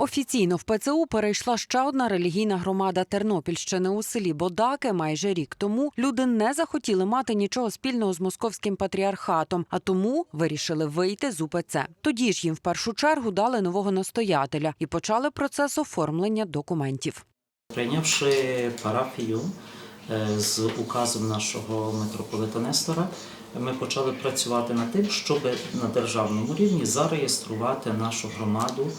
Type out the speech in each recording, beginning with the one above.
Офіційно в ПЦУ перейшла ще одна релігійна громада Тернопільщини у селі Бодаки. Майже рік тому люди не захотіли мати нічого спільного з московським патріархатом, а тому вирішили вийти з УПЦ. Тоді ж їм в першу чергу дали нового настоятеля і почали процес оформлення документів. Прийнявши парафію е, з указом нашого митрополита Нестора, ми почали працювати над тим, щоб на державному рівні зареєструвати нашу громаду.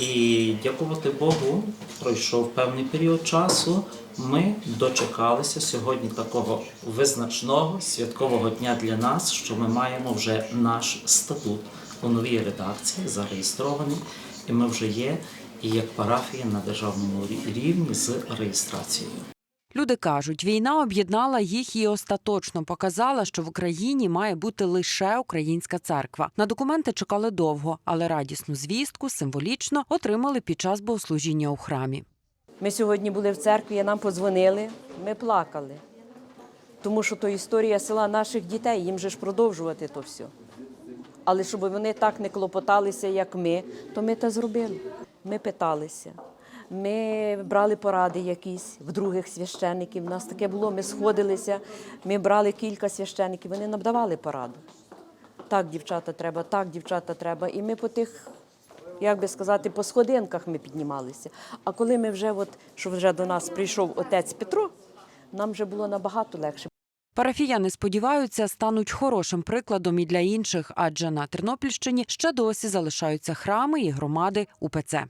І дякувати Богу, пройшов певний період часу. Ми дочекалися сьогодні такого визначного святкового дня для нас, що ми маємо вже наш статут у новій редакції зареєстрований, і ми вже є як парафія на державному рівні з реєстрацією. Люди кажуть, війна об'єднала їх і остаточно показала, що в Україні має бути лише українська церква. На документи чекали довго, але радісну звістку символічно отримали під час богослужіння у храмі. Ми сьогодні були в церкві, нам подзвонили, ми плакали. Тому що то історія села наших дітей, їм же ж продовжувати то все. Але щоб вони так не клопоталися, як ми, то ми те зробили. Ми питалися. Ми брали поради якісь в других священників. У нас таке було, ми сходилися, ми брали кілька священників, вони нам давали пораду. Так, дівчата треба, так, дівчата треба. І ми по тих, як би сказати, по сходинках ми піднімалися. А коли ми вже, от, що вже до нас прийшов отець Петро, нам вже було набагато легше. Парафіяни сподіваються, стануть хорошим прикладом і для інших, адже на Тернопільщині ще досі залишаються храми і громади УПЦ.